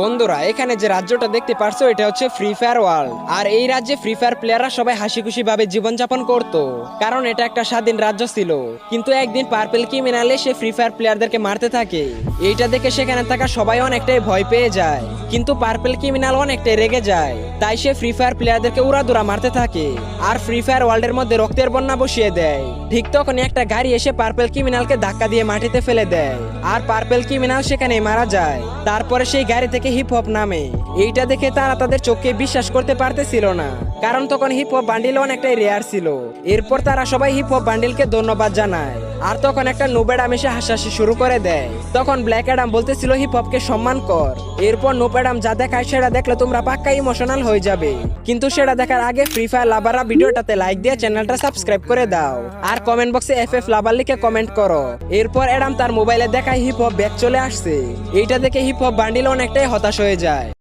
বন্ধুরা, এখানে যে রাজ্যটা দেখতে পারছ, এটা হচ্ছে ফ্রি ফায়ার ওয়ার্ল্ড আর এই রাজ্যে ফ্রি ফায়ার প্লেয়াররা সবাই হাসি খুশি ভাবে জীবনযাপন করত, কারণ এটা একটা স্বাধীন রাজ্য ছিল। কিন্তু একদিন পার্পেল ক্রিমিনালে সে ফ্রি ফায়ার প্লেয়ারদেরকে মারতে থাকে। এইটা দেখে সেখানে থাকা সবাই অনেকটাই ভয় পেয়ে যায়। কিন্তু পার্পেল ক্রিমিনাল অনেকটাই রেগে যায়। তাই সে ফ্রি ফায়ার প্লেয়ারদেরকে উড়াদুরা মারতে থাকে। আর ফ্রি ফায়ার ওয়ার্ল্ডের মধ্যে রক্তের বন্যা বসিয়ে দেয়। ঠিক তখনই একটা গাড়ি এসে পার্পেল ক্রিমিনালকে ধাক্কা দিয়ে মাটিতে ফেলে দেয়। আর পার্পেল ক্রিমিনাল সেখানে মারা যায়। তারপরে সেই গাড়ি থেকে হিপ হপ নামে। এইটা দেখে তারা তাদের চোখকে বিশ্বাস করতে পারতেছিল না। কারণ তখন হিপ হপ বান্ডিল অনেকটাই রেয়ার ছিল। এরপর তারা সবাই হিপ হপ বান্ডিলকে ধন্যবাদ জানায়। আর তখন একটা নোবেডাম এসে হাসাহাসি শুরু করে দেয়। তখন ব্ল্যাক অ্যাডাম বলতেছিল হিপ হপকে সম্মান কর। এরপর নোবেডাম যা দেখায় সেটা দেখলে তোমরা পাক্কা ইমোশনাল হয়ে যাবে। কিন্তু সেটা দেখার আগে ফ্রি ফায়ার লাভাররা ভিডিওটাতে লাইক দিয়ে চ্যানেলটা সাবস্ক্রাইব করে দাও। আর কমেন্ট বক্সে এফ এফ লাভার লিখে কমেন্ট করো। এরপর অ্যাডাম তার মোবাইলে দেখায় হিপ হপ ব্যাক চলে আসছে। এইটা দেখে হিপ হপ বান্ডিল অনেকটাই হতাশ হয়ে যায়।